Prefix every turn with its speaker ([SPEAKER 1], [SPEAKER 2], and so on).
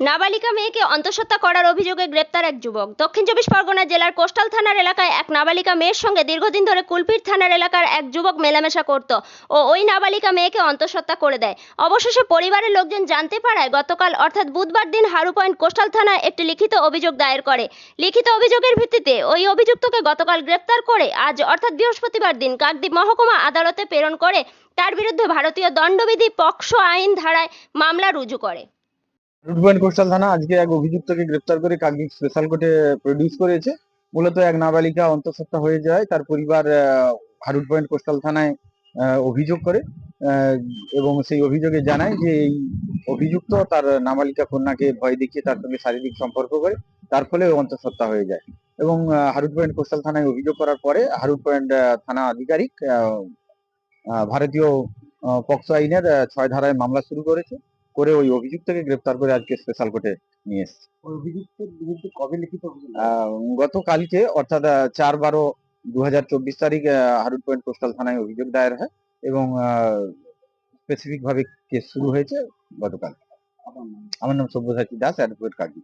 [SPEAKER 1] নাবালিকা মেয়েকে অন্তঃসত্ত্বা করার অভিযোগে গ্রেপ্তার এক যুবক। দক্ষিণ চব্বিশ পরগনা জেলার কোস্টাল থানার এলাকায় এক নাবালিকা মেয়ের সঙ্গে দীর্ঘদিন ধরে কুলপির থানার এলাকার এক যুবক মেলামেশা করত ও ওই নাবালিকা মেয়েকে অন্তঃসত্ত্বা করে দেয়। অবশেষে পরিবারের লোকজন জানতে পারায় গতকাল, অর্থাৎ বুধবার দিন হারু পয়েন্ট কোস্টাল থানায় একটি লিখিত অভিযোগ দায়ের করে। লিখিত অভিযোগের ভিত্তিতে ওই অভিযুক্তকে গতকাল গ্রেপ্তার করে, আজ, অর্থাৎ বৃহস্পতিবার দিন কাকদ্বীপ মহকুমা আদালতে প্রেরণ করে, তার বিরুদ্ধে ভারতীয় দণ্ডবিধি পক্সো আইন ধারায় মামলা রুজু করে।
[SPEAKER 2] রুট পয়েন্ট কোস্টাল থানা আজকে এক অভিযুক্তকে গ্রেপ্তার করে কাকদ্বীপ স্পেশাল কোর্টে প্রডিউস করেছে। মূলত এক নাবালিকা অন্তঃসত্ত্বা হয়ে যায়, তার পরিবার হারুট পয়েন্ট কোস্টাল থানায় অভিযোগ করে এবং সেই অভিযোগে জানায় যে এই অভিযুক্ত তার নাবালিকা কন্যাকে ভয় দেখিয়ে তার সঙ্গে শারীরিক সম্পর্ক করে, তার ফলে অন্তঃসত্ত্বা হয়ে যায়। এবং হারুট পয়েন্ট কোস্টাল থানায় অভিযোগ করার পরে হারুট পয়েন্ট থানা আধিকারিক ভারতীয় পক্সো আইনের ছয় ধারায় মামলা শুরু করেছে। করে ওই অভিযুক্তকে গ্রেফতার করে আজকে স্পেশাল কোর্টে নিয়ে এসেছে।
[SPEAKER 3] অভিযুক্তের বিরুদ্ধে কবে লিখিত
[SPEAKER 2] আহ, গতকালকে অর্থাৎ চার বারো দু হাজার চব্বিশ তারিখ হারুন পয়েন্ট কোস্টাল থানায় অভিযোগ দায়ের হয় এবং স্পেসিফিক ভাবে কেস শুরু হয়েছে গতকাল। আমার নাম সব্যসাচী দাস অ্যাডভোকেট কাজী